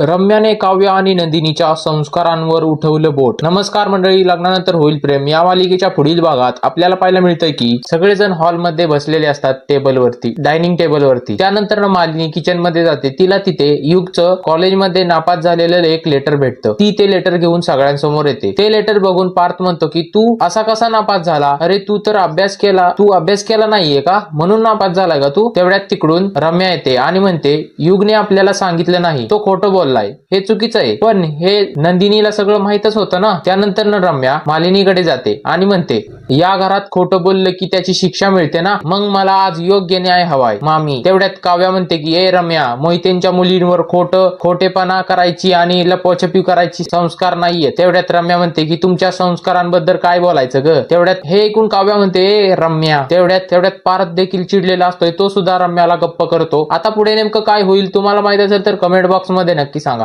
रम्याने काव्य आणि नंदिनीच्या संस्कारांवर उठवलं बोट. नमस्कार मंडळी लग्नानंतर होईल प्रेम. या मालिकेच्या पुढील भागात आपल्याला पाहायला मिळतंय की सगळेजण हॉलमध्ये बसलेले असतात टेबलवरती डायनिंग टेबलवरती. त्यानंतर मालिनी किचनमध्ये जाते. तिला तिथे युगचं कॉलेजमध्ये नापास झालेलं एक लेटर भेटतं. ती ते लेटर घेऊन सगळ्यांसमोर येते. ते लेटर बघून पार्थ म्हणतो की तू असा कसा नापास झाला? अरे तू तर अभ्यास केला. तू अभ्यास केला नाहीये का? म्हणून नापास झाला का तू? तेवढ्यात तिकडून रम्या येते आणि म्हणते युगने आपल्याला सांगितलं नाही. तो खोटं बोल बोललाय. हे चुकीचं आहे. पण हे नंदिनीला सगळं माहीतच होतं ना? त्यानंतर न रम्या मालिनीकडे जाते आणि म्हणते या घरात खोटं बोललं की त्याची शिक्षा मिळते ना? मग मला आज योग्य न्याय हवाय मामी. तेवढ्यात काव्या म्हणते की ए रम्या मोहितेंच्या मुलींवर खोट खोटेपणा करायची आणि लपोछपी करायची संस्कार नाहीये. तेवढ्यात रम्या म्हणते की तुमच्या संस्कारांबद्दल काय बोलायचं ग? तेवढ्यात हे ऐकून काव्या म्हणते ए रम्या. तेवढ्यात तेवढ्यात पारत देखील चिडलेला असतोय. तो सुद्धा रम्याला गप्प करतो. आता पुढे नेमकं काय होईल तुम्हाला माहीत असेल तर कमेंट बॉक्समध्ये नक्की 第三个